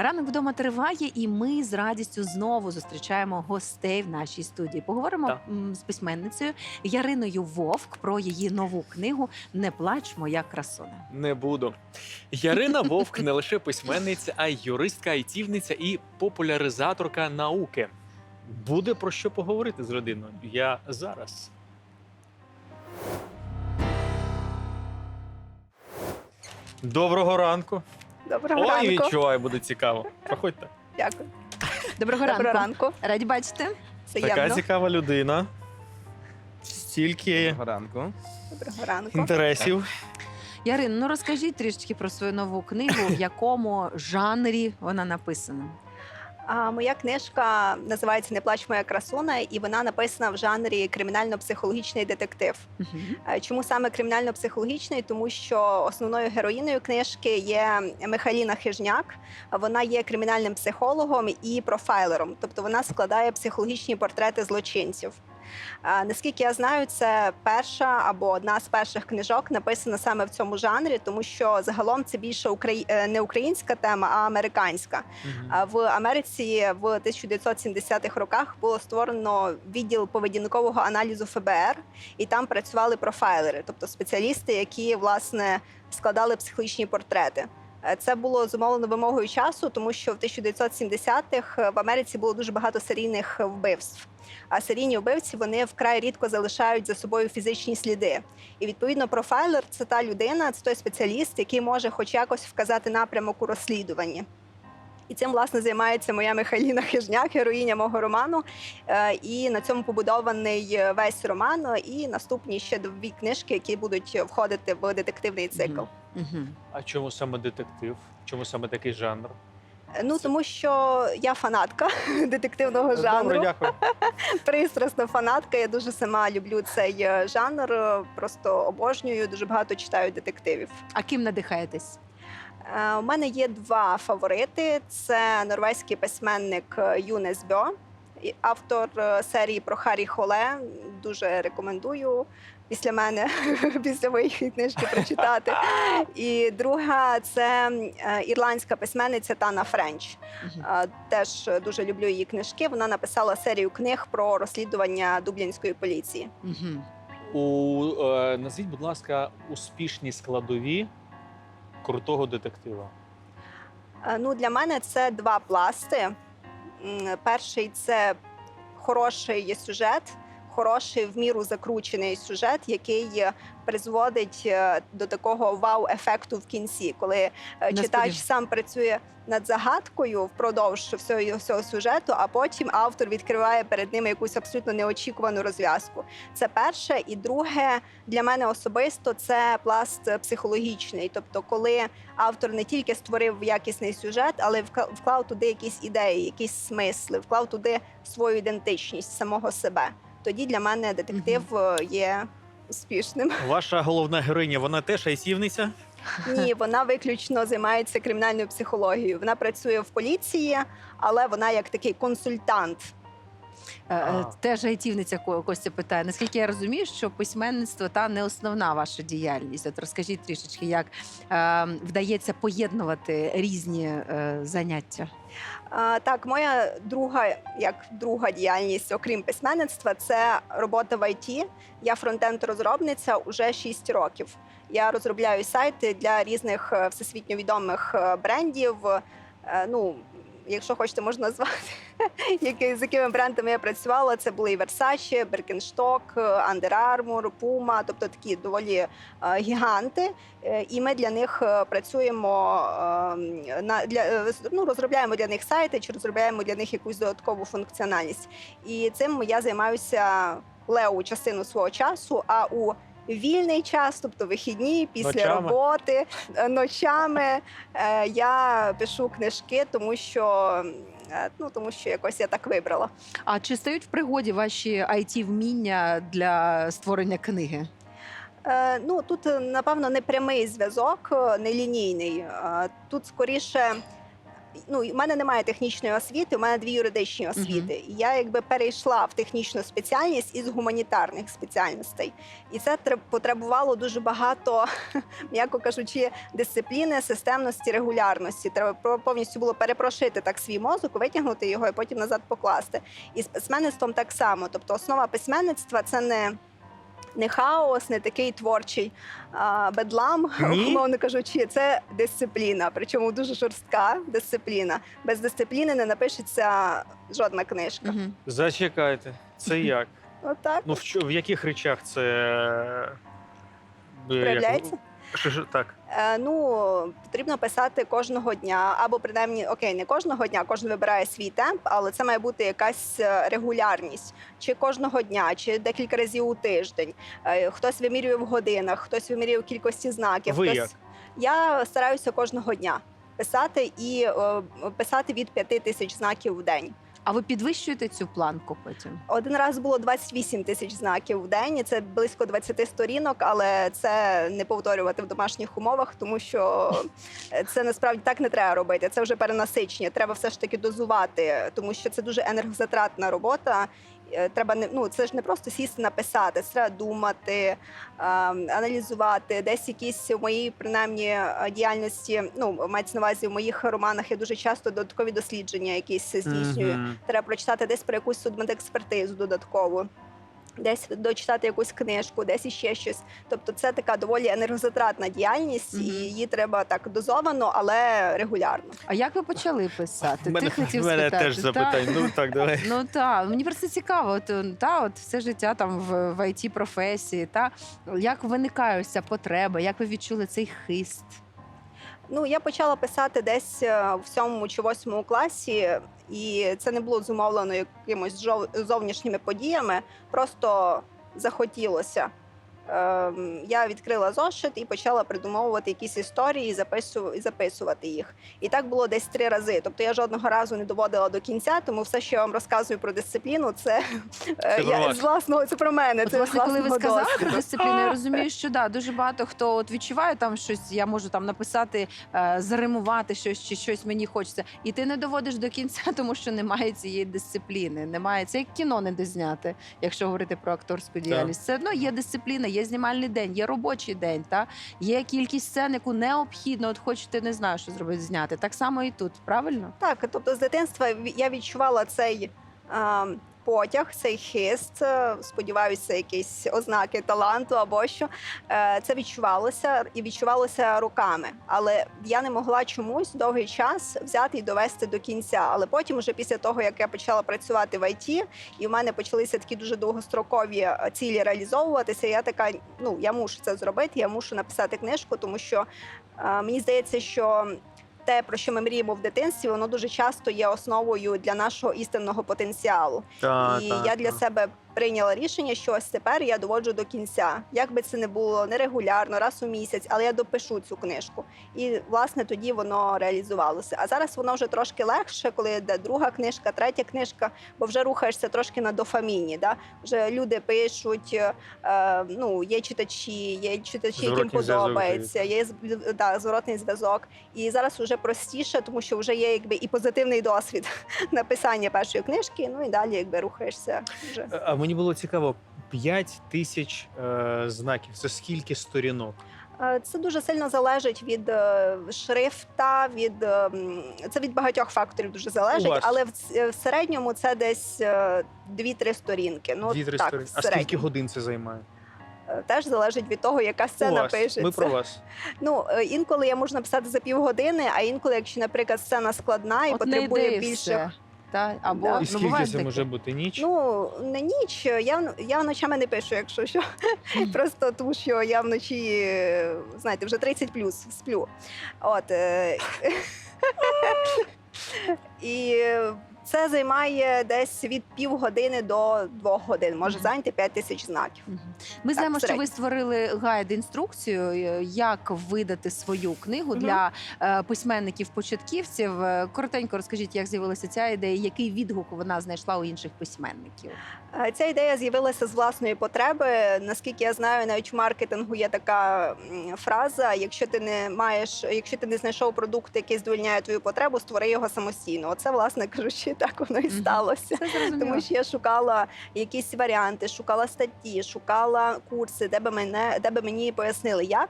Ранок вдома триває, і ми з радістю знову зустрічаємо гостей в нашій студії. Поговоримо Так. з письменницею Яриною Вовк про її нову книгу Не плач, моя красуня. Не буду. Ярина Вовк не лише письменниця, а й юристка, айтівниця і популяризаторка науки. Буде про що поговорити з родиною. Я зараз. Доброго ранку. Доброго Ой, ранку. відчуваю, буде цікаво. Проходьте. Дякую. Доброго, Доброго ранку. ранку. Раді бачити. Приємно. Така цікава людина. Стільки Доброго ранку. Доброго ранку. інтересів. Ярин, ну розкажіть трішечки про свою нову книгу, в якому жанрі вона написана. Моя книжка називається Не плач моя красуна, і вона написана в жанрі кримінально-психологічний детектив. Е, Чому саме кримінально-психологічний? Тому що основною героїною книжки є Михайліна Хижняк. Вона є кримінальним психологом і профайлером, тобто вона складає психологічні портрети злочинців. Е, Наскільки я знаю, це перша або одна з перших книжок написана саме в цьому жанрі, тому що загалом це більше украї... е, не українська тема, а американська. А В Америці в 1970-х роках було створено відділ поведінкового аналізу ФБР, і там працювали профайлери, тобто спеціалісти, які власне складали психологічні портрети. Е, Це було зумовлено вимогою часу, тому що в 1970-х в Америці було дуже багато серійних вбивств. А серійні вбивці вони вкрай рідко залишають за собою фізичні сліди. І відповідно профайлер це та людина, це той спеціаліст, який може хоч якось вказати напрямок у розслідуванні. І цим власне займається моя Михайліна Хижняк, героїня мого роману. Е, І на цьому побудований е, весь роман. І наступні ще дві книжки, які будуть входити в детективний цикл. Мгм. А чому саме детектив? Чому саме такий жанр? Ну тому що я фанатка детективного Добре, жанру. дякую. пристрасна фанатка. Я дуже сама люблю цей е, жанр. е, Просто обожнюю. Дуже багато читаю детективів. А ким надихаєтесь? Е, У мене є два фаворити: це норвезький письменник Юнес Бьо, автор е, серії про Харі Холе. Дуже рекомендую після мене, після моєї книжки прочитати. І друга це е, ірландська письменниця Тана Френч. Е, Теж дуже люблю її книжки. Вона написала серію книг про розслідування дублінської поліції. У, назвіть, будь ласка, успішні складові крутого детектива. Ну, для мене це два пласти. Перший це хороший сюжет, хороший в міру закручений сюжет, який е, призводить е, до такого вау-ефекту в кінці, коли е, читач Несподівано. сам працює над загадкою впродовж всього всього сюжету, а потім автор відкриває перед ним якусь абсолютно неочікувану розв'язку. Це перше, і друге для мене особисто це пласт психологічний. Тобто, коли автор не тільки створив якісний сюжет, але вклав туди якісь ідеї, якісь смисли, вклав туди свою ідентичність самого себе. Тоді для мене детектив е, є успішним. Ваша головна героїня, вона теж айсівниця? Ні, вона виключно займається кримінальною психологією. Вона працює в поліції, але вона як такий консультант. Е, е, Ага. Теж айтівниця Ко- Костя питає. Наскільки я розумію, що письменництво та не основна ваша діяльність. От розкажіть трішечки, як е, вдається поєднувати різні е, заняття. А, так, моя друга, як друга діяльність, окрім письменництва, це робота в ІТ. Я фронтенд-розробниця уже 6 років. Я розробляю сайти для різних е, всесвітньо відомих е, брендів. Е, Ну, якщо хочете, можна назвати, які, з якими брендами я працювала. Це були і Versace, Birkenstock, е, Under Armour, Puma, тобто такі доволі е, гіганти. Е, І ми для них працюємо на для ну, розробляємо для них сайти чи розробляємо для них якусь додаткову функціональність. І цим я займаюся леву частину свого часу. А у вільний час, тобто вихідні, після Ночами? роботи, е, ночами е, я пишу книжки, тому що. е, Ну, тому що якось я так вибрала. А чи стають в пригоді ваші it вміння для створення книги? Е, ну тут напевно не прямий зв'язок, не лінійний. Тут скоріше ну, у мене немає технічної освіти, у мене дві юридичні освіти. І я якби перейшла в технічну спеціальність із гуманітарних спеціальностей. І це потребувало дуже багато, м'яко кажучи, дисципліни, системності, регулярності. Треба повністю було перепрошити так свій мозок, витягнути його і потім назад покласти. І з письменництвом так само. Тобто, основа письменництва це не. Не хаос, не такий творчий а, бедлам, Ні? умовно кажучи, це дисципліна, причому дуже жорстка дисципліна. Без дисципліни не напишеться жодна книжка. Угу. Зачекайте, це як? Отак Ну в, чо- в яких речах це е, як- проявляється. Що так? Е, ну, потрібно писати кожного дня, або принаймні, окей, не кожного дня, кожен вибирає свій темп, але це має бути якась е, регулярність. Чи кожного дня, чи декілька разів у тиждень. Е, Хтось вимірює в годинах, хтось вимірює в кількості знаків. Ви хтось... як? Я стараюся кожного дня писати і е, писати від п'яти тисяч знаків в день. А ви підвищуєте цю планку потім? Один раз було 28 тисяч знаків в день. Це близько 20 сторінок, але це не повторювати в домашніх умовах, тому що це насправді так не треба робити. Це вже перенасичення. Треба все ж таки дозувати, тому що це дуже енергозатратна робота. Е, Треба не ну це ж не просто сісти написати, це треба думати, ем, аналізувати. Десь якісь в моїй принаймні е, діяльності, ну мається на увазі в моїх романах. Я дуже часто додаткові дослідження якісь здійснюю Мгм. треба прочитати десь про якусь судмедекспертизу додаткову. Десь дочитати якусь книжку, десь іще щось. Тобто це така доволі енергозатратна діяльність, і її треба так дозовано, але регулярно. А як ви почали писати? Мене, Ти хотів мене спитати, теж та? запитань. Ну так, давай. Ну так, мені просто цікаво. От, та, от все життя там в, в it професії. Та як виникає ось ця потреба? Як ви відчули цей хист? Ну я почала писати десь е, в сьомому чи восьмому класі, і це не було зумовлено якимось зовнішніми подіями. Просто захотілося. Ем, Я відкрила зошит і почала придумовувати якісь історії, і запису- і записувати їх. І так було десь три рази. Тобто я жодного разу не доводила до кінця, тому все, що я вам розказую про дисципліну, це, е, Це про я, з власного це про мене. От, Це власне, коли ви сказали досвіду. про дисципліну, я розумію, що да, дуже багато хто от відчуває там щось, я можу там написати, е, заримувати щось чи щось мені хочеться. І ти не доводиш до кінця, тому що немає цієї дисципліни. Немає це як кіно не дозняти, якщо говорити про акторську діяльність. Це ну є дисципліна, є знімальний день, є робочий день. Та є кількість сцен, яку необхідно, от хочете не знаю, що зробити зняти. Так само і тут, правильно? Так, тобто з дитинства я відчувала цей е, потяг, цей хист. е, Сподіваюся, якісь ознаки таланту або що. Е, це відчувалося і відчувалося руками. Але я не могла чомусь довгий час взяти і довести до кінця. Але потім, уже після того, як я почала працювати в ІТ, і в мене почалися такі дуже довгострокові е, цілі реалізовуватися. Я така, ну я мушу це зробити, я мушу написати книжку, тому що мені здається, що те, про що ми мріємо в дитинстві, воно дуже часто є основою для нашого істинного потенціалу. Та, і та, я для себе прийняла рішення, що ось тепер я доводжу до кінця. Як би це не було нерегулярно, раз у місяць, але я допишу цю книжку. І власне тоді воно реалізувалося. А зараз воно вже трошки легше, коли йде друга книжка, третя книжка, бо вже рухаєшся трошки на дофаміні. Да? Вже люди пишуть, е, ну є читачі, є читачі, яким подобається, є да, зворотний зв'язок. І зараз вже простіше, тому що вже є якби і позитивний досвід написання першої книжки. Ну і далі якби рухаєшся вже. А мені було цікаво, 5 тисяч е, знаків. Це скільки сторінок? Е, Це дуже сильно залежить від е, шрифта, від е, це від багатьох факторів дуже залежить, але в, в середньому це десь е, 2-3 сторінки. Ну Дві-три так, сторінки. А скільки годин це займає? Теж залежить від того, яка У сцена вас. пишеться. Ми про вас. Ну інколи я можу написати за півгодини, а інколи, якщо, наприклад, сцена складна і От потребує більше. Та? Або Да. І ну, скільки буває це таке. може бути ніч? Ну не ніч. Я я ночами не пишу, якщо що. Просто тому, що я вночі, е, знаєте, вже 30 плюс сплю. От е, і Це займає десь від півгодини до двох годин. Може зайняти 5 тисяч знаків. Ми знаємо, що ви створили гайд інструкцію, е, як видати свою книгу Мгм. для е, письменників-початківців. Е, Коротенько розкажіть, як з'явилася ця ідея, який відгук вона знайшла у інших письменників. Ця ідея з'явилася з власної потреби. Наскільки я знаю, навіть в маркетингу є така фраза: якщо ти не маєш, якщо ти не знайшов продукт, який задовольняє твою потребу, створи його самостійно. Оце, власне кажучи, так воно і сталося. Тому що я шукала якісь варіанти, шукала статті, шукала курси, де би мене, де би мені пояснили, як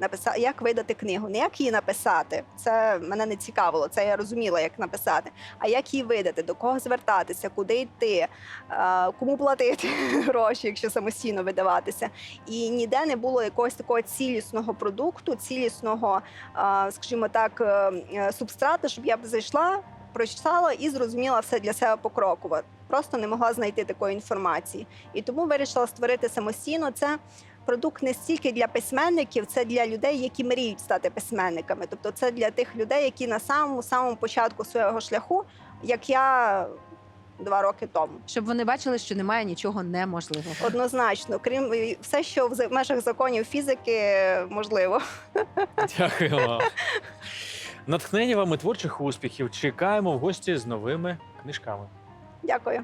написати, як видати книгу, не як її написати. Це мене не цікавило. Це я розуміла, як написати. А як її видати, до кого звертатися, куди йти, кому платити гроші, якщо самостійно видаватися. І ніде не було якогось такого цілісного продукту, цілісного, скажімо так, е, е, субстрату, щоб я б зайшла прочитала і зрозуміла все для себе покроково. Просто не могла знайти такої інформації. І тому вирішила створити самостійно. Це продукт не стільки для письменників, це для людей, які мріють стати письменниками. Тобто, це для тих людей, які на самому самому початку свого шляху, як я два роки тому. Щоб вони бачили, що немає нічого неможливого. Однозначно, крім все, що в межах законів фізики можливо. Дякую вам. натхнення вам і творчих успіхів. Чекаємо в гості з новими книжками. Дякую.